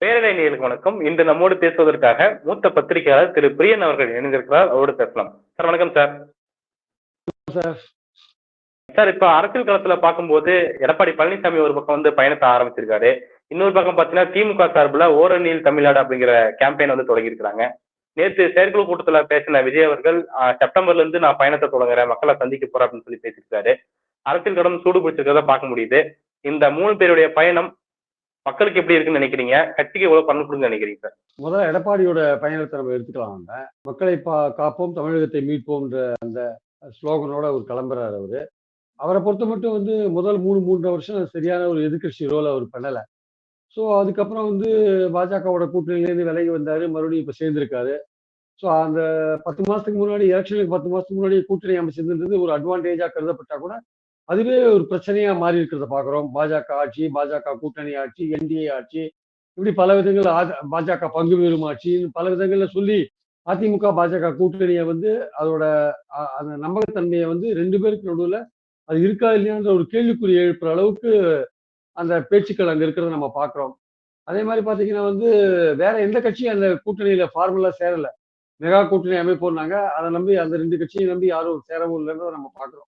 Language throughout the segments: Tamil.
பேரலை வணக்கம். இன்று நம்மோடு பேசுவதற்காக மூத்த பத்திரிகையாளர் திரு பிரியன் அவர்கள் இணைந்திருக்கிறார். அவரோடு பேசலாம். சார் வணக்கம் சார். சார் இப்ப அரசியல் களத்துல பார்க்கும்போது எடப்பாடி பழனிசாமி ஒரு பக்கம் வந்து பயணத்தை ஆரம்பிச்சிருக்காரு. இன்னொரு பக்கம் பாத்தீங்கன்னா திமுக சார்பில் ஓரணியில் தமிழ்நாடு அப்படிங்கிற கேம்பெயின் வந்து தொடங்கியிருக்கிறாங்க. நேற்று செயற்குழு கூட்டத்துல பேசின விஜய் அவர்கள் செப்டம்பர்ல இருந்து நான் பயணத்தை தொடங்குறேன். மக்களை சந்திக்க போறேன் அப்படின்னு சொல்லி பேசியிருக்காரு. அரசியல் கடன் சூடு பிடிச்சிருக்கிறத பார்க்க முடியுது. இந்த மூணு பேருடைய பயணம் மக்களுக்கு எப்படி இருக்குன்னு நினைக்கிறீங்க? கட்சிக்கு எவ்வளவு பண்ண கொடுங்க நினைக்கிறீங்க சார்? முதல்ல எடப்பாடியோட பயணத்தை நம்ம எடுத்துக்கலாம் மக்களை பா காப்போம் தமிழகத்தை மீட்போம்ன்ற அந்த ஸ்லோகனோட அவர் கிளம்புறாரு அவரு. அவரை பொறுத்த மட்டும் வந்து முதல் மூணு மூன்றரை வருஷம் சரியான ஒரு எதிர்க்கட்சி ரோல் அவர் பண்ணல. ஸோ அதுக்கப்புறம் வந்து பாஜகவோட கூட்டணியிலேருந்து விலகி வந்தாரு. மறுபடியும் இப்போ சேர்ந்திருக்காரு. ஸோ அந்த பத்து மாதத்துக்கு முன்னாடி எலெக்ஷனுக்கு பத்து மாதத்துக்கு முன்னாடி கூட்டணி அமைச்சிருந்தது ஒரு அட்வான்டேஜாக கருதப்பட்டா கூட அதுவே ஒரு பிரச்சனையா மாறி இருக்கிறத பாக்குறோம். பாஜக ஆட்சி பாஜக கூட்டணி ஆட்சி என்டிஏ ஆட்சி இப்படி பல விதங்கள் பாஜக பங்கு பெறும் ஆட்சின்னு பல விதங்கள்ல சொல்லி அதிமுக பாஜக கூட்டணியை வந்து அதோட அந்த நம்பகத்தன்மையை வந்து ரெண்டு பேருக்கு நடுவில் அது இருக்கா இல்லையான்ற ஒரு கேள்விக்குறி எழுப்புற அளவுக்கு அந்த பேச்சுக்கள் அங்கே இருக்கிறத நம்ம பாக்குறோம். அதே மாதிரி பார்த்தீங்கன்னா வந்து வேற எந்த கட்சியும் அந்த கூட்டணியில ஃபார்முலா சேரல. மெகா கூட்டணி அமைப்போம்னாங்க. அதை நம்பி அந்த ரெண்டு கட்சியை நம்பி யாரும் சேரவும் இல்லைன்றத நம்ம பாக்குறோம்.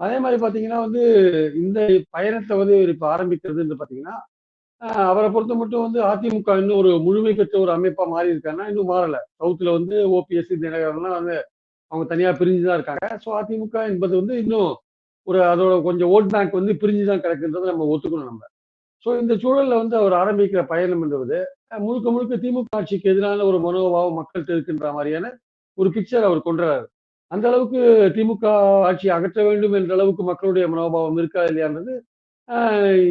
அதே மாதிரி பார்த்தீங்கன்னா வந்து இந்த பயணத்தை வந்து இப்போ ஆரம்பிக்கிறது ஆரம்பிக்கிறதுன்னு பாத்தீங்கன்னா அவரை பொறுத்த மட்டும் வந்து அதிமுக இன்னும் ஒரு முழுமை பெற்ற ஒரு அமைப்பா மாறி இருக்காங்கன்னா இன்னும் மாறலை. சவுத்துல வந்து ஓபிஎஸ் தினகரன்லாம் வந்து அவங்க தனியா பிரிஞ்சு தான் இருக்காங்க. ஸோ அதிமுக என்பது வந்து இன்னும் ஒரு அதோட கொஞ்சம் ஓட் பேங்க் வந்து பிரிஞ்சு தான் கிடக்குன்றதை நம்ம ஒத்துக்கணும் நம்ம. ஸோ இந்த சூழல்ல வந்து அவர் ஆரம்பிக்கிற பயணம் என்பது முழுக்க முழுக்க திமுக ஆட்சிக்கு எதிரான ஒரு மனோபாவம் மக்கள்கிட்ட இருக்கின்ற மாதிரியான ஒரு பிக்சர் அவர் கொண்டுறாரு. அந்த அளவுக்கு திமுக ஆட்சி அகற்ற வேண்டும் என்ற அளவுக்கு மக்களுடைய மனோபாவம் இருக்கா இல்லையான்றது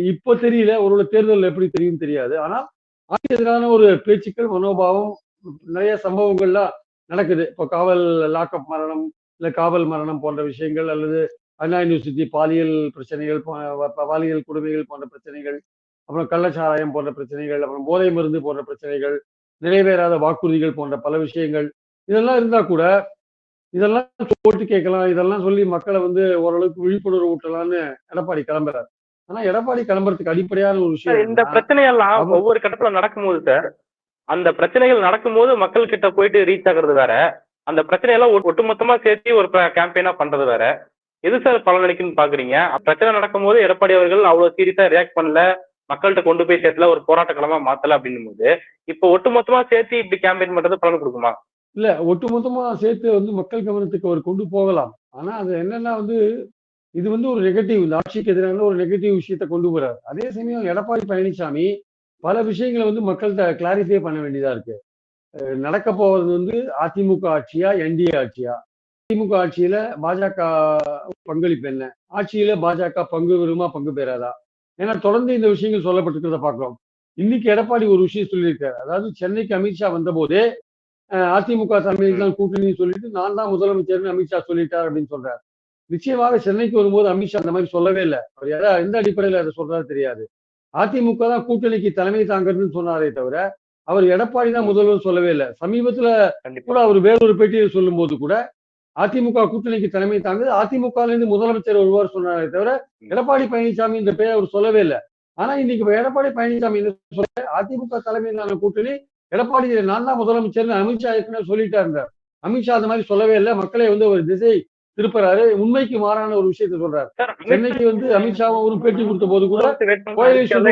இப்போ தெரியல. ஒருவேளை தேர்தல் எப்படி தெரியும் தெரியாது. ஆனால் ஆட்சி எதிரான ஒரு பேச்சுக்கள் மனோபாவம் நிறைய சம்பவங்கள்லாம் நடக்குது. இப்போ காவல் லாக்அப் மரணம் இல்லை காவல் மரணம் போன்ற விஷயங்கள் அல்லது அண்ணா யூனிவர்சிட்டி பாலியல் பிரச்சனைகள் போ- பாலியல் கொடுமைகள் போன்ற பிரச்சனைகள் அப்புறம் கள்ளச்சாராயம் போன்ற பிரச்சனைகள் அப்புறம் போதை மருந்து போன்ற பிரச்சனைகள் நிறைவேறாத வாக்குறுதிகள் போன்ற பல விஷயங்கள் இதெல்லாம் இருந்தா கூட இதெல்லாம் போட்டு கேட்கலாம். இதெல்லாம் சொல்லி மக்களை வந்து ஓரளவுக்கு விழிப்புணர்வு ஊட்டலாம்னு எடப்பாடி கிளம்புறாரு. ஆனா எடப்பாடி கிளம்புறதுக்கு அடிப்படையான ஒரு விஷயம் இந்த அவ- ஒவ்வொரு கட்டத்துல நடக்கும்போது சார் அந்த பிரச்சனைகள் நடக்கும்போது மக்கள் கிட்ட போயிட்டு ரீச் ஆகுறது வேற. அந்த பிரச்சனையெல்லாம் ஒட்டு- ஒட்டுமொத்தமா சேர்த்து ஒரு கேம்பெயினா பண்றது வேற. எது சார் பலனளிக்குன்னு பாக்குறீங்க? பிரச்சனை நடக்கும்போது எடப்பாடி அவர்கள் அவ்வளவு சீரியஸா ரியாக்ட் பண்ணல. மக்கள்கிட்ட கொண்டு போய் சேர்த்துல ஒரு போராட்ட களமா மாத்தல அப்படின்னும் போது இப்போ ஒட்டுமொத்தமா சேர்த்து இப்படி கேம்பெயின் பண்றது பலன் கொடுக்குமா? இல்ல ஒட்டுமொத்தமா சேர்த்து வந்து மக்கள் கவனத்துக்கு அவர் கொண்டு போகலாம். ஆனா அது என்னன்னா வந்து இது வந்து ஒரு நெகட்டிவ் இந்த ஆட்சிக்கு எதிரான ஒரு நெகட்டிவ் விஷயத்தை கொண்டு போறாரு. அதே சமயம் எடப்பாடி பழனிசாமி பல விஷயங்களை வந்து மக்கள்கிட்ட கிளாரிஃபை பண்ண வேண்டியதா இருக்கு. நடக்க போவது வந்து அதிமுக ஆட்சியா என்டிஏ ஆட்சியா? திமுக ஆட்சியில பாஜக பங்களிப்பு என்ன? ஆட்சியில பாஜக பங்கு பெறுமா பங்கு பெறாதா? ஏன்னா தொடர்ந்து இந்த விஷயங்கள் சொல்லப்பட்டிருக்கிறத பார்க்கிறோம். இன்னைக்கு எடப்பாடி ஒரு விஷயம் சொல்லியிருக்காரு. அதாவது சென்னைக்கு அமித்ஷா வந்த போதே அதிமுக தலைமையில் தான் கூட்டணின்னு சொல்லிட்டு நான் தான் முதலமைச்சர்னு அமித்ஷா சொல்லிட்டார் அப்படின்னு சொல்றாரு. நிச்சயமாக சென்னைக்கு வரும்போது அமித்ஷா அந்த மாதிரி சொல்லவே இல்லை. அவர் எதா எந்த அடிப்படையில் அதை சொல்றாரு தெரியாது. அதிமுக தான் கூட்டணிக்கு தலைமை தாங்கிறதுன்னு சொன்னாரே தவிர அவர் எடப்பாடி தான் முதல்வர் சொல்லவே இல்லை. சமீபத்துல கூட அவர் வேறொரு பேட்டியில் சொல்லும் போது கூட அதிமுக கூட்டணிக்கு தலைமை தாங்குது அதிமுக ல இருந்து முதலமைச்சர் ஒருவர் சொன்னாரே தவிர எடப்பாடி பழனிசாமி இந்த பெயர் அவர் சொல்லவே இல்லை. ஆனா இன்னைக்கு எடப்பாடி பழனிசாமி என்ன சொல்ற அதிமுக தலைமையிலான கூட்டணி எடப்பாடி நான் தான் முதலமைச்சர்னு அமித்ஷா ஏற்கனவே சொல்லிட்டா இருந்தார். அமித்ஷா அந்த மாதிரி சொல்லவே இல்லை. மக்களை வந்து ஒரு திசை திருப்புறாரு. உண்மைக்கு மாறான ஒரு விஷயத்தை சொல்றாரு. சென்னைக்கு வந்து அமித்ஷாவும் ஒரு பேட்டி கொடுத்த போது கூட.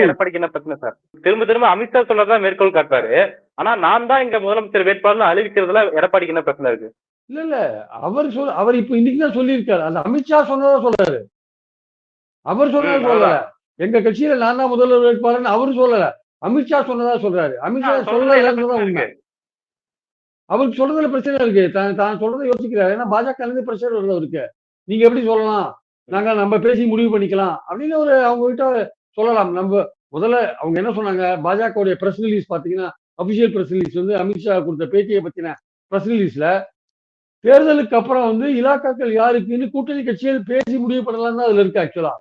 எடப்பாடிக்கு என்ன பிரச்சனை சார்? திரும்ப திரும்ப அமித்ஷா சொல்றதா மேற்கோள் காட்டுறாரு. ஆனா நான் தான் இங்க முதலமைச்சர் வேட்பாளர் அறிவிக்கிறதுல எடப்பாடிக்கு என்ன பிரச்சனை இருக்கு? இல்ல இல்ல. அவர் சொல் அவர் இப்ப இன்னைக்கு தான் சொல்லியிருக்காரு. அந்த அமித்ஷா சொன்னதா சொல்றாரு அவர் சொன்னதா சொல்லல. எங்க கட்சியில நான் தான் முதல்வர் வேட்பாளர்னு அவரு சொல்லல. அமித்ஷா சொன்னதா சொல்றாரு. அமித்ஷா பிரச்சனை உண்மை? அவருக்கு சொல்றதுல பிரச்சனை இருக்கு. தான் தான் சொல்றதை யோசிக்கிறாரு. ஏன்னா பாஜக இருந்து பிரச்சனை வருது அவருக்கு. நீங்க எப்படி சொல்லலாம்? நாங்க நம்ம பேசி முடிவு பண்ணிக்கலாம். அப்படின்னு ஒரு அவங்க கிட்ட சொல்லலாம். நம்ம முதல்ல அவங்க என்ன சொன்னாங்க? பாஜகவுடைய பிரஸ் ரிலீஸ் பாத்தீங்கன்னா அபிஷியல் பிரஸ் ரிலீஸ் வந்து அமித்ஷா கொடுத்த பேட்டியை பத்தின பிரஸ் ரிலீஸ்ல தேர்தலுக்கு அப்புறம் வந்து இலாக்காக்கள் யாருக்குன்னு கூட்டணி கட்சிகள் பேசி முடிவு பண்ணலாம் தான் அதுல இருக்கு ஆக்சுவலா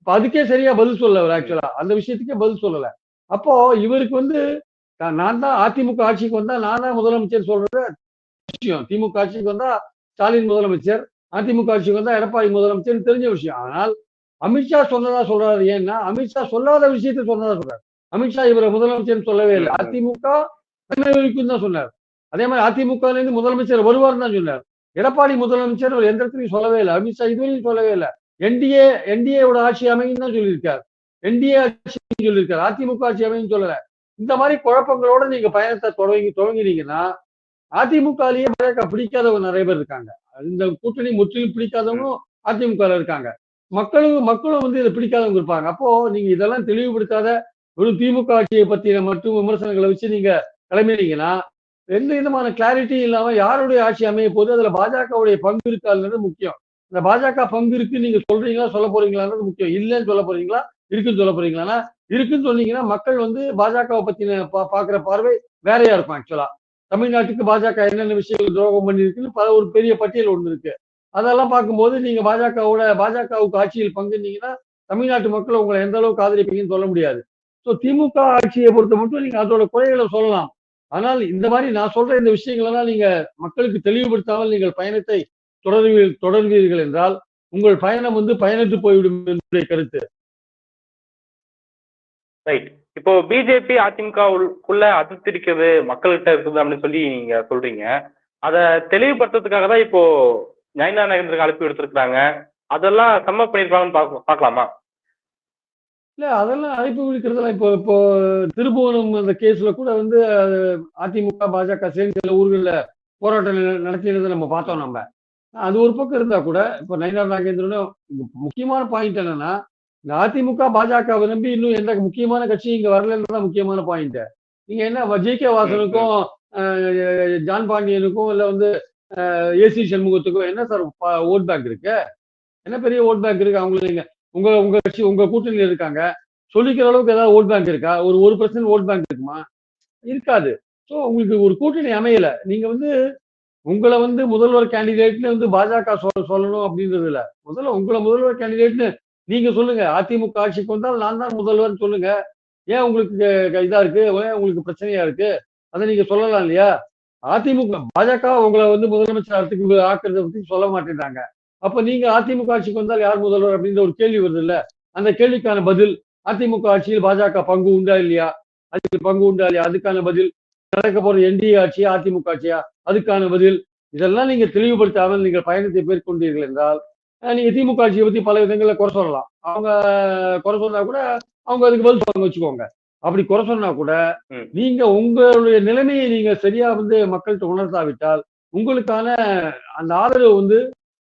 இப்ப அதுக்கே சரியா பதில் சொல்லல அவர் ஆக்சுவலா அந்த விஷயத்துக்கே பதில் சொல்லல. அப்போ இவருக்கு வந்து நான் தான் அதிமுக ஆட்சிக்கு வந்தா நான் தான் முதலமைச்சர் சொல்றது விஷயம். திமுக ஆட்சிக்கு வந்தா ஸ்டாலின் முதலமைச்சர் அதிமுக ஆட்சிக்கு வந்தா எடப்பாடி முதலமைச்சர் தெரிஞ்ச விஷயம். ஆனால் அமித்ஷா சொன்னதா சொல்றாரு. ஏன்னா அமித்ஷா சொல்லாத விஷயத்த சொன்னதா சொல்றாரு. அமித்ஷா இவரை முதலமைச்சர் சொல்லவே இல்லை. அதிமுக வரைக்கும் தான் சொன்னார். அதே மாதிரி அதிமுக இருந்து முதலமைச்சர் வருவார் தான் சொன்னார். எடப்பாடி முதலமைச்சர் எந்த இடத்துலையும் சொல்லவே இல்லை. அமித்ஷா இதுவரையும் சொல்லவே இல்லை. என்டிஏ என்டிஏவோட ஆட்சி அமையும் தான் சொல்லியிருக்கார். என்டிஏ ஆட்சின்னு சொல்லியிருக்காரு. அதிமுக ஆட்சி அமையும் சொல்லல. இந்த மாதிரி குழப்பங்களோட நீங்க பயணத்தை தொடங்கி துவங்கினீங்கன்னா அதிமுகலயே பாஜக பிடிக்காதவங்க நிறைய பேர் இருக்காங்க. இந்த கூட்டணி முற்றிலும் பிடிக்காதவங்களும் அதிமுக இருக்காங்க. மக்களும் மக்களும் வந்து இதை பிடிக்காதவங்க இருப்பாங்க. அப்போ நீங்க இதெல்லாம் தெளிவுபடுத்தாத வெறும் திமுக ஆட்சியை பத்தின மட்டும் விமர்சனங்களை வச்சு நீங்க கிளம்பினீங்கன்னா எந்த விதமான கிளாரிட்டி இல்லாம யாருடைய ஆட்சி அமைய போது அதுல பாஜகவுடைய பங்கு இருக்காதுன்றது முக்கியம். இந்த பாஜக பங்கு இருக்கு நீங்க சொல்றீங்களா சொல்ல போறீங்களான்றது முக்கியம். இல்லைன்னு சொல்ல போறீங்களா? இருக்குன்னு சொல்ல போறீங்களா? இருக்குன்னு சொன்னீங்கன்னா மக்கள் வந்து பாஜகவை பத்தின பா- பாக்குற பார்வை வேறையா இருக்கும் ஆக்சுவலா தமிழ்நாட்டுக்கு பாஜக என்னென்ன விஷயங்கள் துரோகம் பண்ணியிருக்குன்னு பல ஒரு பெரிய பட்டியல் ஒன்று இருக்கு. அதெல்லாம் பார்க்கும்போது நீங்க பாஜகவோட பாஜகவுக்கு ஆட்சியில் பங்குனீங்கன்னா தமிழ்நாட்டு மக்கள் உங்களை எந்த அளவுக்கு ஆதரிப்பீங்கன்னு சொல்ல முடியாது. ஸோ திமுக ஆட்சியை பொறுத்த மட்டும் நீங்க அதோட குறைகளை சொல்லலாம். ஆனால் இந்த மாதிரி நான் சொல்ற இந்த விஷயங்களெல்லாம் நீங்க மக்களுக்கு தெளிவுபடுத்தாமல் நீங்கள் பயணத்தை தொடர்வீர்கள் தொடர்வீர்கள் என்றால் உங்கள் பயணம் வந்து பயணித்து போய்விடும் என்னுடைய கருத்து. ரைட் இப்போ பிஜேபி அதிமுக அதிருப்தி இருக்குது மக்கள்கிட்ட இருக்குது அப்படின்னு சொல்லி நீங்க சொல்றீங்க. அதை தெளிவுபடுத்துறதுக்காக தான் இப்போ நயனா நகேந்திரக்கு அழைப்பு எடுத்திருக்கிறாங்க அதெல்லாம் சம்மப் பண்ணியிருப்பாங்கன்னு பார்க்க- பார்க்கலாமா இல்ல அதெல்லாம் அழைப்பு விடுக்கிறதுலாம் இப்போ இப்போ திருபுவனம் அந்த கேஸ்ல கூட வந்து அதிமுக பாஜக சேர்ந்து சில ஊர்களில் போராட்டம் நடத்தினதை நம்ம பார்த்தோம் நம்ம. அது ஒரு பக்கம் இருந்தா கூட இப்போ நயினார் நாகேந்திரனும் முக்கியமான பாயிண்ட் என்னன்னா இந்த அதிமுக பாஜகவை நம்பி இன்னும் எந்த முக்கியமான கட்சி இங்க வரலன்றதான் முக்கியமான பாயிண்ட் நீங்க என்ன ஜி கே வாசனுக்கும் ஜான் பாண்டியனுக்கும் இல்ல வந்து ஏசி சண்முகத்துக்கும் என்ன சார் ஓட் பேங்க் இருக்கு? என்ன பெரிய ஓட் பேங்க் இருக்கு? அவங்களுக்கு நீங்க உங்க உங்க கட்சி உங்க கூட்டணியில் இருக்காங்க. சொல்லிக்கிற அளவுக்கு ஏதாவது ஓட் பேங்க் இருக்கா? ஒரு ஒரு பர்சன்ட் ஓட் பேங்க் இருக்குமா? இருக்காது. ஸோ உங்களுக்கு ஒரு கூட்டணி அமையல. நீங்க வந்து உங்களை வந்து முதல்வர் கேண்டிடேட்னு வந்து பாஜக சொல்லணும் அப்படின்றது இல்லை. முதல்ல உங்களை முதல்வர் கேண்டிடேட்னு நீங்க சொல்லுங்க அதிமுக ஆட்சிக்கு வந்தால் நான் தான் முதல்வர்னு சொல்லுங்க. ஏன் உங்களுக்கு இதா இருக்கு? ஏன் உங்களுக்கு பிரச்சனையா இருக்கு? அதை நீங்க சொல்லலாம் இல்லையா? அதிமுக பாஜக உங்களை வந்து முதலமைச்சர் அரசுக்கு ஆக்குறத பத்தி சொல்ல மாட்டேங்கிறாங்க அப்ப நீங்க அதிமுக ஆட்சிக்கு வந்தால் யார் முதல்வர் அப்படின்ற ஒரு கேள்வி வருது இல்ல? அந்த கேள்விக்கான பதில் அதிமுக ஆட்சியில் பாஜக பங்கு உண்டா இல்லையா? அதுக்கு பங்கு உண்டா இல்லையா? அதுக்கான பதில் நடக்க போற என்டிஏ ஆட்சியா அதிமுக ஆட்சியா? அதுக்கான பதில் இதெல்லாம் நீங்க தெளிவுபடுத்தாமல் நீங்கள் பயணத்தை மேற்கொண்டீர்கள் என்றால் நீங்க திமுக ஆட்சியை பத்தி பல விதங்கள்ல குறை சொல்லலாம். அவங்க குறை சொன்னா கூட அவங்க அதுக்கு பதில் சொல்லுங்க வச்சுக்கோங்க. அப்படி குறை சொன்னா கூட. நீங்க உங்களுடைய நிலைமையை நீங்க சரியா வந்து மக்கள்கிட்ட உணர்த்தாவிட்டால் உங்களுக்கான அந்த ஆதரவு வந்து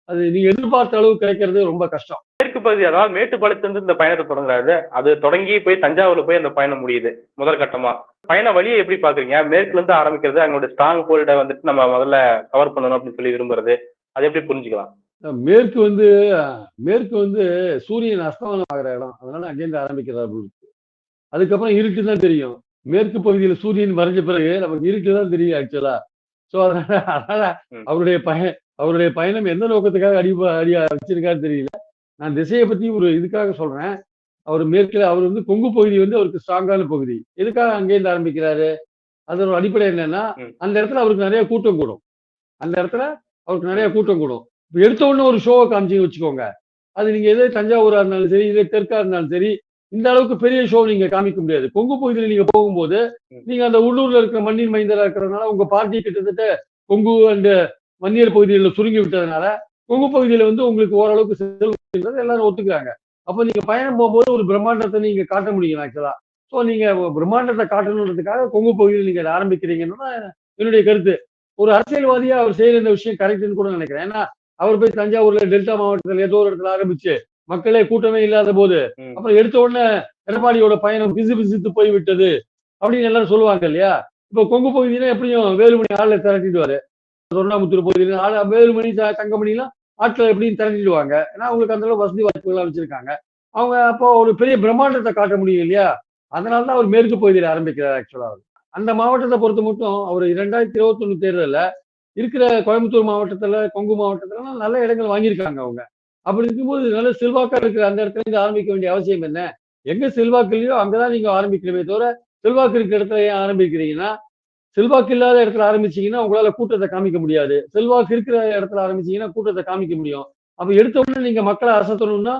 அது நீங்க எதிர்பார்த்த அளவு கிடைக்கிறது ரொம்ப கஷ்டம். மேற்கு பகுதி அதாவது மேட்டுப்பாளையத்திலிருந்து இந்த பயணத்தை தொடங்குறாரு. அது தொடங்கி போய் தஞ்சாவூர்ல போய் அந்த பயணம் முடியுது முதல் கட்டமா. பயண வழியை எப்படி பாக்குறீங்க மேற்குல இருந்து ஆரம்பிக்கிறது அவங்களோட ஸ்ட்ராங் ஹோல்டை வந்துட்டு நம்ம முதல்ல கவர் பண்ணணும் அப்படின்னு சொல்லி விரும்புறது. அதை எப்படி புரிஞ்சுக்கலாம்? மேற்கு வந்து மேற்கு வந்து சூரியன் அஸ்தமனம் ஆகிற இடம். அதனால அங்கேருந்து ஆரம்பிக்கிறார். அதுக்கப்புறம் இருட்டு தான் தெரியும். மேற்கு பகுதியில் சூரியன் மறைஞ்ச பிறகு நமக்கு இருட்டு தான் தெரியும் ஆக்சுவலா ஸோ அதனால அதனால. அவருடைய பய அவருடைய பயணம் எந்த நோக்கத்துக்காக அடி அடி வச்சிருக்காரு தெரியல. நான் திசையை பத்தி ஒரு இதுக்காக சொல்றேன். அவர் மேற்கில் அவர் வந்து கொங்கு பகுதி வந்து அவருக்கு ஸ்ட்ராங்கான பகுதி. எதுக்காக அங்கேருந்து ஆரம்பிக்கிறாரு? அதோட அடிப்படை என்னன்னா. அந்த இடத்துல அவருக்கு நிறைய கூட்டம் கூடும். அந்த இடத்துல அவருக்கு நிறைய கூட்டம் கூடும். எடுத்த உடனே ஒரு ஷோவை காமிச்சிங்க வச்சுக்கோங்க. அது நீங்க எதே தஞ்சாவூரா இருந்தாலும் சரி இதே தெற்கா இருந்தாலும் சரி இந்த அளவுக்கு பெரிய ஷோ நீங்க காமிக்க முடியாது. கொங்கு பகுதியில் நீங்க போகும்போது. நீங்க அந்த உள்ளூர்ல இருக்கிற மண்ணின் மைந்தரா இருக்கிறதுனால உங்க பார்ட்டி கிட்டத்தட்ட கொங்கு அண்ட் மன்னியர் பகுதிகளில் சுருங்கி விட்டதுனால கொங்கு பகுதியில வந்து உங்களுக்கு ஓரளவுக்கு செல்வம் எல்லாரும் ஒத்துக்கிறாங்க. அப்ப நீங்க பயணம் போகும்போது ஒரு பிரம்மாண்டத்தை நீங்க காட்ட முடியும் ஆக்சுவலா ஸோ நீங்க பிரம்மாண்டத்தை காட்டணுன்றதுக்காக கொங்கு பகுதியில் நீங்க ஆரம்பிக்கிறீங்கன்னா என்னுடைய கருத்து. ஒரு அரசியல்வாதியா அவர் செய்யற இந்த விஷயம் கரெக்ட்னு கூட நினைக்கிறேன். ஏன்னா அவர் போய் தஞ்சாவூர்ல டெல்டா மாவட்டத்தில் ஏதோ ஒரு இடத்துல ஆரம்பிச்சு மக்களே கூட்டமே இல்லாத போது. அப்புறம் எடுத்த உடனே எடப்பாடியோட பயணம் பிசு பிசுத்து போய் விட்டது அப்படின்னு எல்லாரும் சொல்லுவாங்க இல்லையா? இப்போ கொங்கு பகுதியில எப்படியும் வேலுமணி ஆளை திரட்டிடுவாரு. தொண்டாமுத்தூர் பகுதியில ஆள வேலுமணி தங்கமணிலாம் ஆட்களை எப்படியும் திரட்டிடுவாங்க. ஏன்னா அவங்களுக்கு அந்த அளவு வசதி வாய்ப்புகள்லாம் வச்சிருக்காங்க. அவங்க அப்போ ஒரு பெரிய பிரம்மாண்டத்தை காட்ட முடியும் இல்லையா? அதனால தான் அவர் மேற்கு பகுதியில் ஆரம்பிக்கிறார் ஆக்சுவலா அவர். அந்த மாவட்டத்தை பொறுத்த மட்டும் அவர் இரண்டாயிரத்தி இருபத்தொன்னு தேர்தலில் இருக்கிற கோயம்புத்தூர் மாவட்டத்துல கொங்கு மாவட்டத்துலலாம் நல்ல இடங்கள் வாங்கியிருக்காங்க அவங்க. அப்படி இருக்கும்போது நல்ல செல்வாக்கா இருக்கிற அந்த இடத்துல இருந்து ஆரம்பிக்க வேண்டிய அவசியம் என்ன? எங்க செல்வாக்கு இல்லையோ அங்கதான் நீங்க ஆரம்பிக்கணுமே தவிர செல்வாக்கு இருக்கிற இடத்துல ஏன் ஆரம்பிக்கிறீங்கன்னா செல்வாக்கு இல்லாத இடத்துல ஆரம்பிச்சீங்கன்னா உங்களால கூட்டத்தை காமிக்க முடியாது. செல்வாக்கு இருக்கிற இடத்துல ஆரம்பிச்சீங்கன்னா கூட்டத்தை காமிக்க முடியும். அப்ப எடுத்த உடனே நீங்க மக்களை அசத்தணும்னா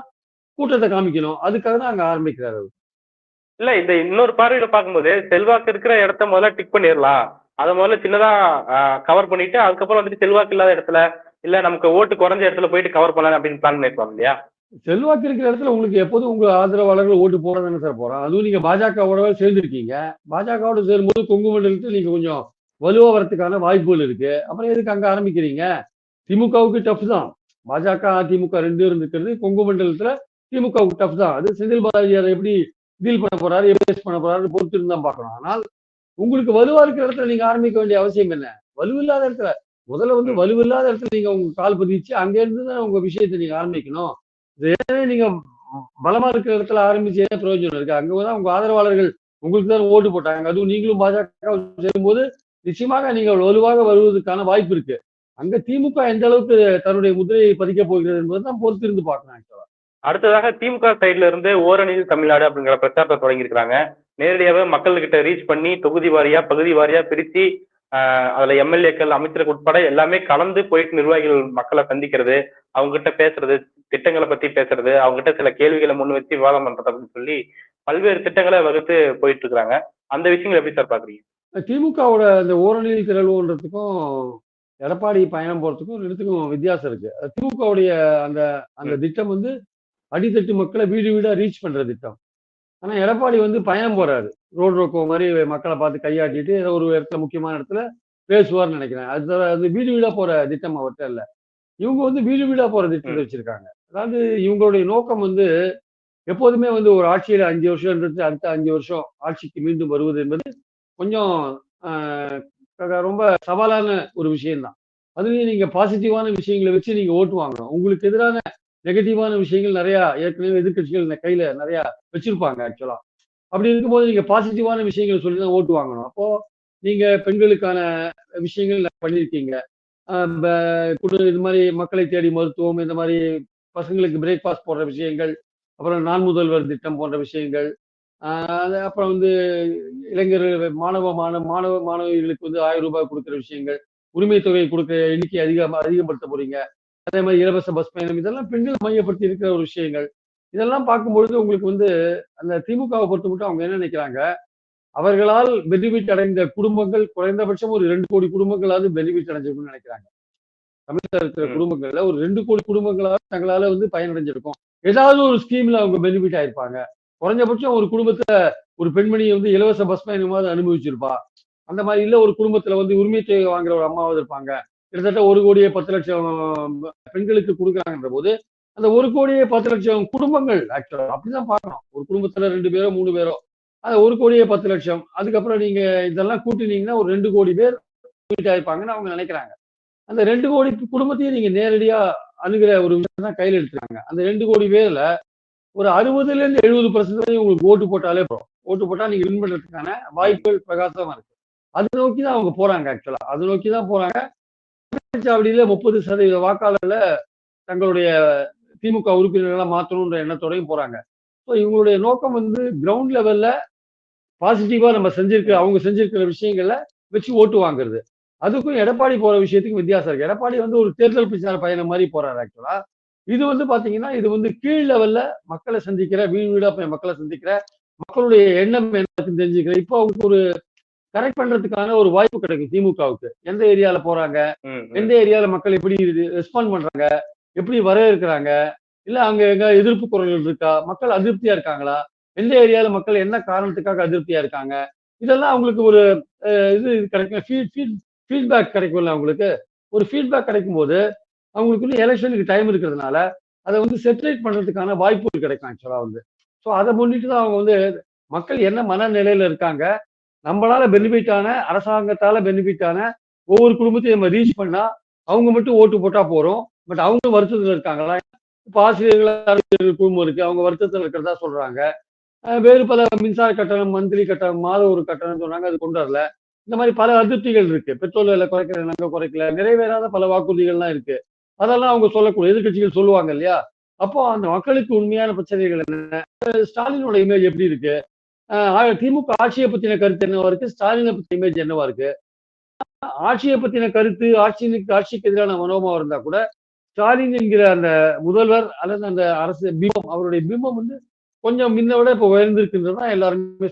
கூட்டத்தை காமிக்கணும். அதுக்காக தான் அங்க ஆரம்பிக்கிறாரு இல்ல இந்த இன்னொரு பார்வையில பார்க்கும்போது செல்வாக்கு இருக்கிற இடத்த முதல்ல டிக் பண்ணிடலாம் அதை முதல்ல சின்னதா கவர் பண்ணிட்டு அதுக்கப்புறம் வந்துட்டு செல்வாக்கு இல்லாத இடத்துல இல்ல நமக்கு ஓட்டு குறைஞ்ச இடத்துல போயிட்டு கவர் பண்ணலாம் அப்படின்னு பிளான் பண்ணிருப்பாங்க இல்லையா? செல்வாக்கு இருக்கிற இடத்துல உங்களுக்கு எப்போதும் உங்க ஆதரவாளர்கள் ஓட்டு போட தானே சார் போறான் அதுவும் நீங்க பாஜகவோட சேர்ந்துருக்கீங்க. பாஜகவோட சேரும்போது கொங்கு மண்டலத்தில் நீங்க கொஞ்சம் வலுவா வரத்துக்கான வாய்ப்புகள் இருக்கு. அப்புறம் எதுக்கு அங்க ஆரம்பிக்கிறீங்க? திமுகவுக்கு டஃப் தான். பாஜக அதிமுக ரெண்டு இருந்துக்கிறது கொங்கு மண்டலத்துல திமுகவுக்கு டஃப் தான். அது செந்தில் பாலாஜி எப்படி டீல் பண்ண போறாரு எப்படி பண்ண போறாரு பொறுத்து இருந்தா பாக்கணும் ஆனால் உங்களுக்கு வலுவா இருக்கிற இடத்துல நீங்க ஆரம்பிக்க வேண்டிய அவசியம் என்ன வலுவில்லாத இடத்துல முதல்ல வந்து வலுவில்லாத இடத்துல நீங்க உங்க கால் பதிச்சு அங்க இருந்து தான் உங்க விஷயத்தை நீங்க ஆரம்பிக்கணும். இது ஏற்கனவே நீங்க பலமா இருக்கிற இடத்துல ஆரம்பிச்சு என்ன பிரயோஜனம் இருக்கு? அங்கதான் உங்க ஆதரவாளர்கள் உங்களுக்கு தான் ஓட்டு போட்டாங்க. அதுவும் நீங்களும் பாஜக சேரும்போது நிச்சயமாக நீங்கள் வலுவாக வருவதற்கான வாய்ப்பு இருக்கு. அங்க திமுக எந்த அளவுக்கு தன்னுடைய முதிரையை பதிக்க போகிறது என்பது தான் பொறுத்து இருந்து பார்க்கணும். அடுத்ததாக திமுக சைடுல இருந்து ஓரணியில் தமிழ்நாடு அப்படிங்கிற பிரச்சாரத்தை தொடங்கி நேரடியாவே மக்கள்கிட்ட ரீச் பண்ணி தொகுதி வாரியா பகுதி வாரியா ஆஹ் அதுல எம்எல்ஏக்கள் அமைச்சருக்கு உட்பட எல்லாமே கலந்து போயிட்டு நிர்வாகிகள் மக்களை சந்திக்கிறது அவங்க கிட்ட பேசுறது திட்டங்களை பத்தி பேசுறது அவங்க கிட்ட சில கேள்விகளை முன் வச்சு விவாதம் பண்றது அப்படின்னு சொல்லி பல்வேறு திட்டங்களை வகுத்து போயிட்டு இருக்காங்க அந்த விஷயங்கள் எப்படி சார் பாக்குறீங்க? திமுகவோட அந்த ஓரணியில் திரள்வோன்றதுக்கும் எடப்பாடி பயணம் போறதுக்கும் ரெண்டுத்துக்கும் வித்தியாசம் இருக்கு. திமுகவுடைய அந்த அந்த திட்டம் வந்து அடித்தட்டு மக்களை வீடு வீடா ரீச் பண்ற திட்டம். ஆனா எடப்பாடி வந்து பயணம் போறாரு. ரோடு ரோக்கோ மாதிரி மக்களை பார்த்து கையாட்டிட்டு ஏதோ ஒரு இடத்துல முக்கியமான இடத்துல பேசுவார்னு நினைக்கிறேன். அது அது வீடு வீடா போற திட்டம் அவர்கிட்ட இல்ல. இவங்க வந்து வீடு வீடா போற திட்டத்தை வச்சிருக்காங்க. அதாவது இவங்களுடைய நோக்கம் வந்து எப்போதுமே வந்து ஒரு ஆட்சியில அஞ்சு வருஷம் இருந்துட்டு அடுத்த அஞ்சு வருஷம் ஆட்சிக்கு மீண்டும் வருவது என்பது கொஞ்சம் ரொம்ப சவாலான ஒரு விஷயம்தான். அதுலயும் நீங்க பாசிட்டிவான விஷயங்களை வச்சு நீங்க ஓட்டு வாங்கணும். உங்களுக்கு எதிரான நெகட்டிவான விஷயங்கள் நிறையா ஏற்கனவே எதிர்க்கட்சிகள் கையில நிறையா வச்சிருப்பாங்க ஆக்சுவலா அப்படி இருக்கும்போது நீங்க பாசிட்டிவான விஷயங்கள் சொல்லி தான் ஓட்டு வாங்கணும். அப்போ நீங்க பெண்களுக்கான விஷயங்கள் பண்ணியிருக்கீங்க. இது மாதிரி மக்களை தேடி மருத்துவம் இந்த மாதிரி பசங்களுக்கு பிரேக்ஃபாஸ்ட் போடுற விஷயங்கள் அப்புறம் நான் முதல்வர் திட்டம் போன்ற விஷயங்கள் அது அப்புறம் வந்து இளைஞர்கள் மாணவ மாணவ மாணவ மாணவிகளுக்கு வந்து ஆயிரம் ரூபாய் கொடுக்குற விஷயங்கள் உரிமை தொகை கொடுக்குற எண்ணிக்கை அதிகமாக அதிகப்படுத்த போறீங்க. அதே மாதிரி இலவச பஸ் பயணம் இதெல்லாம் பெண்கள் மையப்படுத்தி இருக்கிற ஒரு விஷயங்கள். இதெல்லாம் பார்க்கும்பொழுது உங்களுக்கு வந்து அந்த திமுகவை பொறுத்த மட்டும் அவங்க என்ன நினைக்கிறாங்க? அவர்களால் பெனிஃபிட் அடைந்த குடும்பங்கள் குறைந்தபட்சம் ஒரு ரெண்டு கோடி குடும்பங்களாவது பெனிஃபிட் அடைஞ்சிருக்கும்னு நினைக்கிறாங்க. தமிழகத்தில் இருக்கிற. குடும்பங்கள்ல ஒரு ரெண்டு கோடி குடும்பங்களாவது தங்களால வந்து பயனடைஞ்சிருக்கும். ஏதாவது ஒரு ஸ்கீம்ல அவங்க பெனிஃபிட் ஆயிருப்பாங்க. குறைஞ்சபட்சம் ஒரு குடும்பத்துல ஒரு பெண்மணி வந்து இலவச பஸ் பயணமாவது அனுபவிச்சிருப்பா. அந்த மாதிரி இல்ல ஒரு குடும்பத்துல வந்து உரிமை தொகை வாங்குற ஒரு அம்மாவது இருப்பாங்க. கிட்டத்தட்ட ஒரு கோடியே பத்து லட்சம் பெண்களுக்கு கொடுக்குறாங்கன்ற போது அந்த ஒரு கோடியே பத்து லட்சம் குடும்பங்கள் ஆக்சுவலா அப்படிதான் பார்க்கணும். ஒரு குடும்பத்துல ரெண்டு பேரோ மூணு பேரோ அது ஒரு கோடியே பத்து லட்சம் அதுக்கப்புறம் நீங்க இதெல்லாம் கூட்டினீங்கன்னா ஒரு ரெண்டு கோடி பேர் பெனிஃபிட் ஆயிருப்பாங்கன்னு அவங்க நினைக்கிறாங்க. அந்த ரெண்டு கோடி குடும்பத்தையும் நீங்க நேரடியா அணுகிற ஒரு விஷயம் தான் கையில் எடுத்துருக்காங்க அந்த ரெண்டு கோடி பேர்ல ஒரு அறுபதுல இருந்து எழுபது பர்சன்ட் உங்களுக்கு ஓட்டு போட்டாலே போதும். ஓட்டு போட்டா நீங்க வின் பண்றதுக்கான வாய்ப்புகள் பிரகாசமா இருக்கு. அது நோக்கி தான் அவங்க போறாங்க ஆக்சுவலா அது நோக்கி தான் போறாங்க. வாக்குச்சாவடியில முப்பது சதவீத வாக்காளர்ல தங்களுடைய திமுக உறுப்பினர்களை மாற்றணுன்ற எண்ணத்தோடையும் போறாங்க. ஸோ இவங்களுடைய நோக்கம் வந்து கிரவுண்ட் லெவல்ல பாசிட்டிவா நம்ம செஞ்சிருக்கிற அவங்க செஞ்சிருக்கிற விஷயங்கள்ல வச்சு ஓட்டு வாங்குறது. அதுக்கும் எடப்பாடி போற விஷயத்துக்கும் வித்தியாசம் இருக்கு. எடப்பாடி வந்து ஒரு தேர்தல் பிரச்சார பயணம் மாதிரி போறாரு ஆக்சுவலா இது வந்து பாத்தீங்கன்னா இது வந்து கீழ் லெவல்ல மக்களை சந்திக்கிற வீடு வீடா போய் மக்களை சந்திக்கிற மக்களுடைய எண்ணம் எனக்கு தெரிஞ்சுக்கிற இப்போ அவங்களுக்கு ஒரு கரெக்ட் பண்றதுக்கான ஒரு வாய்ப்பு கிடைக்கும் திமுகவுக்கு. எந்த ஏரியால போறாங்க. எந்த ஏரியால மக்கள் எப்படி ரெஸ்பாண்ட் பண்றாங்க? எப்படி வரவேற்கிறாங்க? இல்ல அங்க எங்க எதிர்ப்பு குரல்கள் இருக்கா? மக்கள் அதிருப்தியா இருக்காங்களா? எந்த ஏரியால மக்கள் என்ன காரணத்துக்காக அதிருப்தியா இருக்காங்க? இதெல்லாம் அவங்களுக்கு ஒரு இது கிடைக்கும். ஃபீட் ஃபீட் ஃபீட்பேக் கிடைக்கும்ல அவங்களுக்கு. ஒரு ஃபீட்பேக் கிடைக்கும் போது அவங்களுக்கு எலெக்ஷனுக்கு டைம் இருக்கிறதுனால அதை வந்து செட்டிலைட் பண்றதுக்கான வாய்ப்புகள் கிடைக்கும் ஆக்சுவலா வந்து. ஸோ அதை முன்னிட்டு தான் அவங்க வந்து மக்கள் என்ன மனநிலையில இருக்காங்க? நம்மளால பெனிஃபிட் ஆன அரசாங்கத்தால பெனிஃபிட் ஆன ஒவ்வொரு குடும்பத்தையும் நம்ம ரீச் பண்ணா அவங்க மட்டும் ஓட்டு போட்டா போறோம். பட் அவங்க வருத்தத்துல இருக்காங்களா? இப்போ ஆசிரியர்கள் குழுமம் இருக்கு. அவங்க வருத்தத்தில் இருக்கிறதா சொல்றாங்க. வேறு பல மின்சார கட்டணம் மந்த்லி கட்டணம் மாத ஒரு கட்டணம் சொன்னாங்க. அது கொண்டு வரல. இந்த மாதிரி பல அதிருப்திகள் இருக்கு. பெட்ரோல் விலை குறைக்கிற நாங்க குறைக்கல நிறைவேறாத பல வாக்குறுதிகள்லாம் இருக்கு. அதெல்லாம் அவங்க சொல்லக்கூடிய எதிர்க்கட்சிகள் சொல்லுவாங்க இல்லையா? அப்போ அந்த மக்களுக்கு உண்மையான பிரச்சனைகள் என்ன? ஸ்டாலினோட இமேஜ் எப்படி இருக்கு? திமுக ஆட்சியை பத்தின கருத்து என்னவா இருக்கு? ஸ்டாலினை பத்தின இமேஜ் என்னவா இருக்கு? ஆட்சியை பத்தின கருத்து ஆட்சியினுக்கு ஆட்சிக்கு எதிரான மனோபாவம் இருந்தா கூட ஸ்டாலின் என்கிற அந்த முதல்வர் அல்லது அந்த அரசு பிம்பம் அவருடைய பிம்பம் வந்து கொஞ்சம் முன்ன விட இப்போ உயர்ந்திருக்கின்றதுதான் எல்லாருமே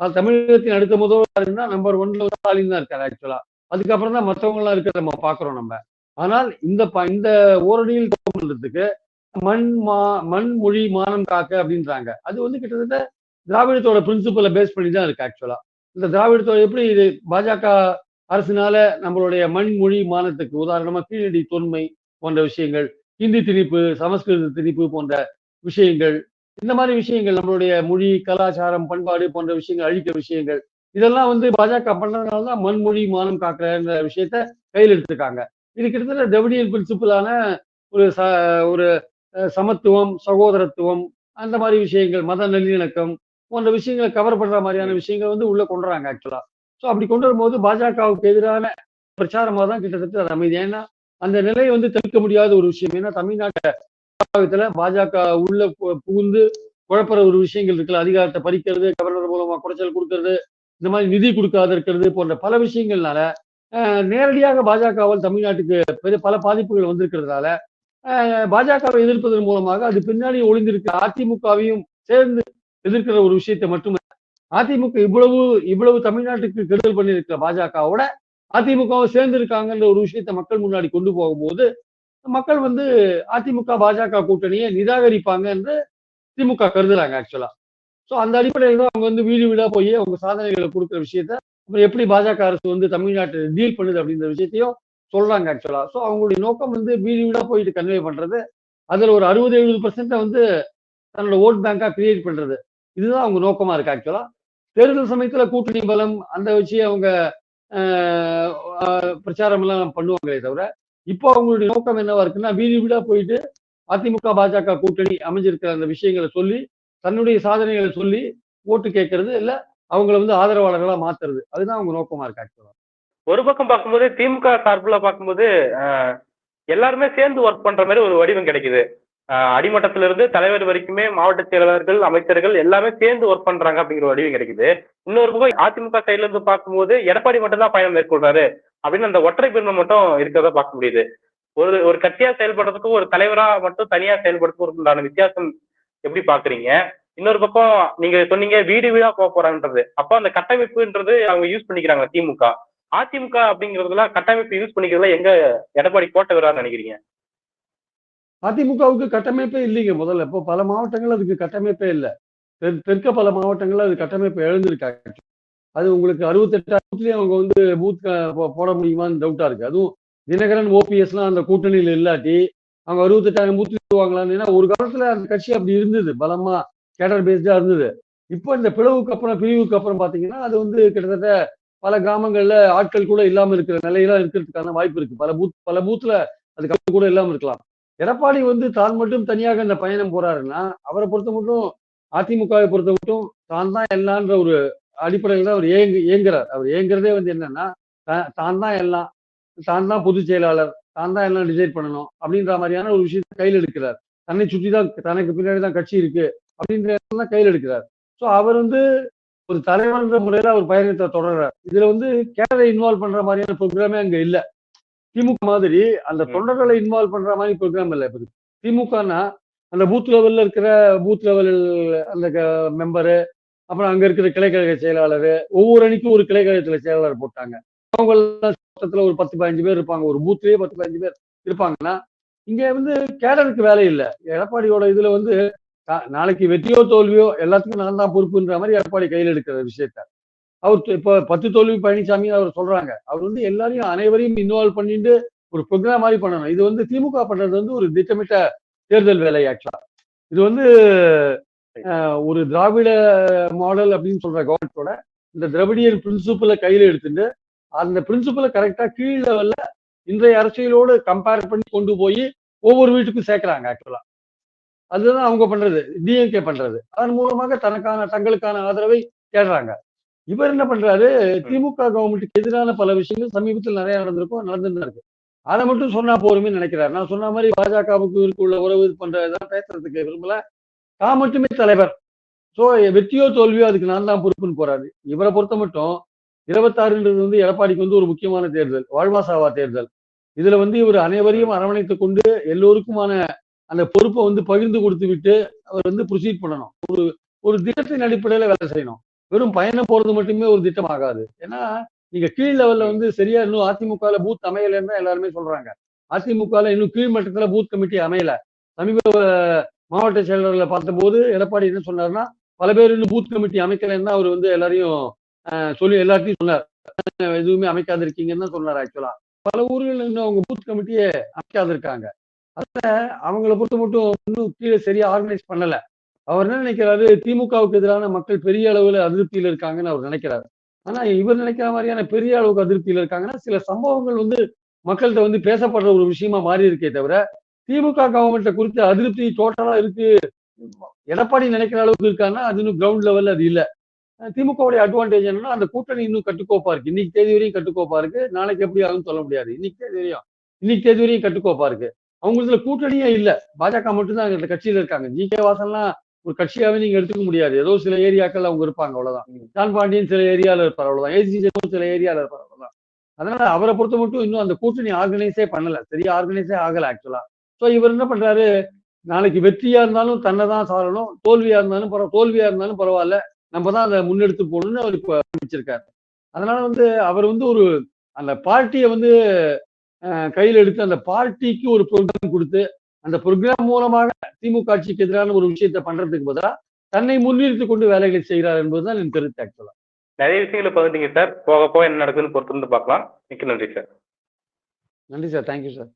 தமிழகத்தின் அடுத்த முதல்வர் நம்பர் ஒன்ல ஸ்டாலின் தான் இருக்காரு ஆக்சுவலா அதுக்கப்புறம் தான் மற்றவங்க எல்லாம் இருக்கிறத நம்ம பாக்குறோம் நம்ம. ஆனால் இந்த ப- இந்த ஓரணியில் பண்றதுக்கு மண் மா மண் மொழி மானம் காக்க அப்படின்றாங்க. அது வந்து கிட்டத்தட்ட திராவிடத்தோட பிரின்சிபலை பேஸ் பண்ணி தான் இருக்கு ஆக்சுவலா இந்த திராவிடத்தோட எப்படி இது பாஜக அரசினால நம்மளுடைய மண் மொழி மானத்துக்கு உதாரணமா கீழடி தொன்மை போன்ற விஷயங்கள் ஹிந்தி திணிப்பு சமஸ்கிருத திணிப்பு போன்ற விஷயங்கள் இந்த மாதிரி விஷயங்கள் நம்மளுடைய மொழி கலாச்சாரம் பண்பாடு போன்ற விஷயங்கள் அழிக்கிற விஷயங்கள் இதெல்லாம் வந்து பாஜக பண்றதுனால தான் மண்மொழி மானம் காக்குறன்ற விஷயத்த கையில் எடுத்திருக்காங்க. இது கிட்டத்தட்ட டெவடியன் பிரின்சிபலான ஒரு ச ஒரு சமத்துவம் சகோதரத்துவம் அந்த மாதிரி விஷயங்கள் மத நல்லிணக்கம் போன்ற விஷயங்களை கவர் பண்ற மாதிரியான விஷயங்கள் வந்து உள்ள கொண்டு வராங்க ஆக்சுவலா ஸோ அப்படி கொண்டு வரும்போது பாஜகவுக்கு எதிரான பிரச்சாரமாக தான் கிட்டத்தட்ட அது அமைதி. ஏன்னா அந்த நிலையை வந்து தவிர்க்க முடியாத ஒரு விஷயம். ஏன்னா தமிழ்நாட்டுல பாஜக உள்ள புகுந்து குழப்புற ஒரு விஷயங்கள் இருக்குல்ல. அதிகாரத்தை பறிக்கிறது கவர்னர் மூலமா குறைச்சல் கொடுக்கறது இந்த மாதிரி நிதி கொடுக்காத இருக்கிறது போன்ற பல விஷயங்கள்னால நேரடியாக பாஜகவால் தமிழ்நாட்டுக்கு பெரிய பல பாதிப்புகள் வந்திருக்கிறதுனால பாஜகவை எதிர்ப்பதன் மூலமாக அது பின்னாடி ஒளிந்திருக்க அதிமுகவையும் சேர்ந்து எதிர்க்கிற ஒரு விஷயத்தை மட்டுமே அதிமுக இவ்வளவு இவ்வளவு தமிழ்நாட்டுக்கு கெடுதல் பண்ணியிருக்கிற பாஜகவோட அதிமுகவும் சேர்ந்து இருக்காங்கன்ற ஒரு விஷயத்தை மக்கள் முன்னாடி கொண்டு போகும்போது மக்கள் வந்து அதிமுக பாஜக கூட்டணியை நிராகரிப்பாங்க என்று திமுக கருதுறாங்க ஆக்சுவலா ஸோ அந்த அடிப்படையில் தான் அவங்க வந்து வீடு வீடா போய் அவங்க சாதனைகளை கொடுக்குற விஷயத்த அப்புறம் எப்படி பாஜக அரசு வந்து தமிழ்நாட்டை டீல் பண்ணுது அப்படின்ற விஷயத்தையும் சொல்றாங்க ஆக்சுவலா ஸோ அவங்களுடைய நோக்கம் வந்து வீடு வீடா போயிட்டு கன்வே பண்றது. அதுல ஒரு அறுபது எழுபது பர்சன்ட்டை வந்து தன்னோட ஓட் பேங்கா கிரியேட் பண்றது. இதுதான் அவங்க நோக்கமா இருக்கு ஆக்சுவலா தேர்தல் சமயத்துல கூட்டணி பலம் அந்த வச்சு அவங்க ஆஹ், ஆஹ், பிரச்சாரம் எல்லாம் பண்ணுவாங்களே தவிர இப்போ அவங்களுடைய நோக்கம் என்னவா இருக்குன்னா வீடு வீடா போயிட்டு அதிமுக பாஜக கூட்டணி அமைஞ்சிருக்கிற அந்த விஷயங்களை சொல்லி தன்னுடைய சாதனைகளை சொல்லி ஓட்டு கேட்கறது இல்ல அவங்கள வந்து ஆதரவாளர்களா மாத்துறது. அதுதான் அவங்க நோக்கமா இருக்கு ஆக்சுவலா ஒரு பக்கம் பார்க்கும்போது திமுக சார்பில் பார்க்கும்போது எல்லாருமே சேர்ந்து ஒர்க் பண்ற மாதிரி ஒரு வடிவம் கிடைக்குது. ஆஹ், அடிமட்டத்துல இருந்து தலைவர் வரைக்குமே மாவட்ட செயலாளர்கள் அமைச்சர்கள் எல்லாமே சேர்ந்து ஒர்க் பண்றாங்க அப்படிங்கிற வடிவம் கிடைக்குது. இன்னொரு பக்கம் அதிமுக சைடுல இருந்து பார்க்கும்போது எடப்பாடி மட்டும் தான் பயணம் மேற்கொள்றாரு அப்படின்னு அந்த ஒற்றை பெருமை மட்டும் இருக்கிறத பார்க்க முடியுது. ஒரு ஒரு கட்சியா செயல்படுறதுக்கும் ஒரு தலைவரா மட்டும் தனியா செயல்படுறதுக்கும் உண்டான வித்தியாசம் எப்படி பாக்குறீங்க இன்னொரு பக்கம் நீங்க சொன்னீங்க வீடு வீடா போக போறாங்கன்றது. அப்போ அந்த கட்டமைப்புன்றது அவங்க யூஸ் பண்ணிக்கிறாங்க திமுக. அதிமுக அப்படிங்கறதுல கட்டமைப்பு யூஸ் பண்ணிக்கிறதுல எங்க எடப்பாடி கோட்டை வரான்னு நினைக்கிறீங்க? அதிமுகவுக்கு கட்டமைப்பே இல்லைங்க முதல்ல. இப்போ பல மாவட்டங்கள் அதுக்கு கட்டமைப்பே இல்லை. தெற் தெற்க பல மாவட்டங்கள்ல அது கட்டமைப்பு எழுந்திருக்காங்க. அது உங்களுக்கு அறுபத்தெட்டாயிரத்துலயும் அவங்க வந்து பூத் போட முடியுமான்னு டவுட்டா இருக்கு. அதுவும் தினகரன் ஓபிஎஸ்லாம் அந்த கூட்டணியில் இல்லாட்டி அவங்க அறுபத்தெட்டாயிரம் பூத் வாங்கலாம்னு ஏன்னா ஒரு காலத்துல அந்த கட்சி அப்படி இருந்தது. பலமா கேடர் பேஸ்டா இருந்தது. இப்போ இந்த பிளவுக்கு அப்புறம் பிரிவுக்கு அப்புறம் பாத்தீங்கன்னா அது வந்து கிட்டத்தட்ட பல கிராமங்கள்ல ஆட்கள் கூட இல்லாம இருக்கிற நிலையெல்லாம் இருக்கிறதுக்கான வாய்ப்பு இருக்கு. பல பூத் பல பூத்துல அது கூட இல்லாம இருக்கலாம். எடப்பாடி வந்து தான் மட்டும் தனியாக இந்த பயணம் போறாருன்னா அவரை பொறுத்த மட்டும் அதிமுகவை பொறுத்த மட்டும் தான் தான் எல்லான்ற ஒரு அடிப்படையில் தான் அவர் ஏங்கு ஏங்குறார் அவர் ஏங்குறதே வந்து என்னன்னா தா- தான் தான் எல்லாம் தான் தான் பொதுச் செயலாளர் தான் தான் எல்லாம் டிசைட் பண்ணணும் அப்படின்ற மாதிரியான ஒரு விஷயத்தை கையில் எடுக்கிறார். தன்னை சுற்றி தான் தனக்கு பின்னாடி தான் கட்சி இருக்கு அப்படின்ற தான் கையில் எடுக்கிறார். ஸோ அவர் வந்து ஒரு தலைவர்ன்ற முறையில அவர் பயணத்தை தொடர்றார். இதுல வந்து கேரளை இன்வால்வ் பண்ற மாதிரியான ப்ரோக்ராமே அங்க இல்லை. திமுக மாதிரி அந்த. தொண்டர்களை இன்வால்வ் பண்ற மாதிரி ப்ரோக்ராம் இல்லை இப்போ திமுகனா அந்த பூத் லெவல்ல இருக்கிற பூத் லெவல் அந்த மெம்பரு அப்புறம் அங்க இருக்கிற கிளைக்கழக செயலாளர் ஒவ்வொரு அணிக்கும் ஒரு கிளைக்கழகத்துல செயலாளர் போட்டாங்க. அவங்க மொத்தத்துல ஒரு பத்து பதினஞ்சு பேர் இருப்பாங்க. ஒரு பூத்லயே பத்து பதினஞ்சு பேர் இருப்பாங்கன்னா இங்க வந்து கேடருக்கு வேலை இல்லை. எடப்பாடியோட இதுல வந்து நாளைக்கு வெற்றியோ தோல்வியோ எல்லாத்துக்கும் நான் தான் பொறுப்புன்ற மாதிரி எடப்பாடி கையில் எடுக்கிற விஷயத்த. அவர் இப்போ பத்து தோல்வி பழனிசாமி அவர் சொல்றாங்க. அவர் வந்து எல்லாரையும் அனைவரையும் இன்வால்வ் பண்ணிட்டு ஒரு ப்ரோக்ராம் மாதிரி பண்ணணும். இது வந்து திமுக பண்றது வந்து ஒரு திட்டமிட்ட தேர்தல் வேலை ஆக்சுவலா இது வந்து ஒரு திராவிட மாடல் அப்படின்னு சொல்ற கவர்மெண்டோட இந்த திரவிடியன் பிரின்சிபலை கையில எடுத்துட்டு அந்த பிரின்சிபலை கரெக்டா கீழ் லெவல்ல இன்றைய அரசியலோடு கம்பேர் பண்ணி கொண்டு போய் ஒவ்வொரு வீட்டுக்கும் சேர்க்கறாங்க ஆக்சுவலா அதுதான் அவங்க பண்றது டிஎம்கே பண்றது. அதன் மூலமாக தனக்கான தங்களுக்கான ஆதரவை தேடுறாங்க. இவர் என்ன பண்றாரு? திமுக கவர்மெண்ட்டுக்கு எதிரான பல விஷயங்கள் சமீபத்தில் நிறைய நடந்திருக்கும் நடந்துட்டு இருக்கு. அதை மட்டும் சொன்னா போருமே நினைக்கிறார். நான் சொன்ன மாதிரி பாஜகவுக்கு இருக்குள்ள உறவு இது பண்றதெல்லாம் பேசுறதுக்கு விரும்பல. தான் மட்டுமே தலைவர். ஸோ வெற்றியோ தோல்வியோ அதுக்கு நான் தான் பொறுப்புன்னு போறாரு. இவரை பொறுத்த மட்டும் இருபத்தாறுன்றது வந்து எடப்பாடிக்கு வந்து ஒரு முக்கியமான தேர்தல் வாழ்வாசாவா தேர்தல். இதுல வந்து இவர் அனைவரையும் அரவணைத்துக் கொண்டு எல்லோருக்குமான அந்த பொறுப்பை வந்து பகிர்ந்து கொடுத்து விட்டு அவர் வந்து ப்ரொசீட் பண்ணணும். ஒரு ஒரு திட்டத்தின் அடிப்படையில வேலை செய்யணும். வெறும் பயணம் போறது மட்டுமே ஒரு திட்டம் ஆகாது ஏன்னா நீங்க கீழ் லெவல்ல வந்து சரியா இன்னும் அதிமுகல பூத் அமையலைன்னு தான் எல்லாருமே சொல்றாங்க. அதிமுகல இன்னும் கீழ் மட்டத்துல பூத் கமிட்டி அமையல. சமீப மாவட்ட செயலர்களை பார்த்தபோது எடப்பாடி என்ன சொன்னாருன்னா பல பேர் இன்னும் பூத் கமிட்டி அமைக்கலைன்னு அவர் வந்து எல்லாரையும் சொல்லி எல்லாத்தையும் சொன்னார். எதுவுமே அமைக்காது இருக்கீங்கன்னு தான் சொன்னார் ஆக்சுவலா பல ஊர்கள் இன்னும் அவங்க பூத் கமிட்டியே அமைக்காது இருக்காங்க. அதனால அவங்கள பொறுத்த மட்டும் இன்னும் கீழே சரியா ஆர்கனைஸ் பண்ணல. அவர் என்ன நினைக்கிறாரு? திமுகவுக்கு எதிரான மக்கள் பெரிய அளவுல அதிருப்தியில இருக்காங்கன்னு அவர் நினைக்கிறாரு. ஆனா இவர் நினைக்கிற மாதிரியான பெரிய அளவுக்கு அதிருப்தியில இருக்காங்கன்னா சில சம்பவங்கள் வந்து மக்கள்கிட்ட வந்து பேசப்படுற ஒரு விஷயமா மாறி இருக்கே தவிர திமுக கவர்மெண்ட்டை குறித்து அதிருப்தி டோட்டலா இருக்கு. எடப்பாடி நினைக்கிற அளவுக்கு இருக்கான்னா அது இன்னும் கிரவுண்ட் லெவல்ல அது இல்ல. திமுகவுடைய அட்வான்டேஜ் என்னன்னா அந்த கூட்டணி இன்னும் கட்டுக்கோப்பா இருக்கு. இன்னைக்கு தேதி வரையும் கட்டுக்கோப்பா இருக்கு. நாளைக்கு எப்படி ஆகும்னு சொல்ல முடியாது. இன்னைக்கு தேதி வரையும் இன்னைக்கு தேதி வரையும் கட்டுக்கோப்பா இருக்கு. அவங்களுக்குள்ள கூட்டணியே இல்ல. பாஜக மட்டும்தான் அந்த கட்சியில இருக்காங்க. ஜி. கே. வாசன்லாம் ஒரு கட்சியாவே நீங்க எடுத்துக்க முடியாது. ஏதோ சில ஏரியாக்கள் அவங்க இருப்பாங்க அவ்வளவுதான். ஜான் பாண்டியன் சில ஏரியால இருப்பார் அவ்வளவுதான். ஏசி சில ஏரியால இருப்பார் அவ்வளவுதான். அதனால அவரை பொறுத்த மட்டும் இன்னும் அந்த கூட்டணி ஆர்கனைஸே பண்ணல. சரியா ஆர்கனைஸே ஆகல ஆக்சுவலா. ஸோ இவர் என்ன பண்றாரு? நாளைக்கு வெற்றியா இருந்தாலும் தன்னை தான் சாரணும். தோல்வியா இருந்தாலும் பரவ தோல்வியா இருந்தாலும் பரவாயில்ல. நம்ம தான் அதை முன்னெடுத்து போகணும்னு அவர் இப்போ ஆரம்பிச்சிருக்காரு. அதனால வந்து அவர் வந்து ஒரு அந்த பார்ட்டியை வந்து கையில் எடுத்து அந்த பார்ட்டிக்கு ஒரு ப்ரோக்ராம் கொடுத்து அந்த ப்ரோக்ராம் மூலமாக திமுக ஆட்சிக்கு எதிரான ஒரு விஷயத்தை பண்றதுக்கு பதிலா தன்னை முன்னிறுத்தி கொண்டு வேலைகளை செய்கிறார் என்பதுதான் என் கருத்து ஆக்சுவலா நிறைய விஷயங்களை பகிர்ந்தீங்க சார். போக போக என்ன நடக்குதுன்னு பொறுத்து வந்து பார்க்கலாம். மிக்க நன்றி சார். நன்றி சார். Thank you sir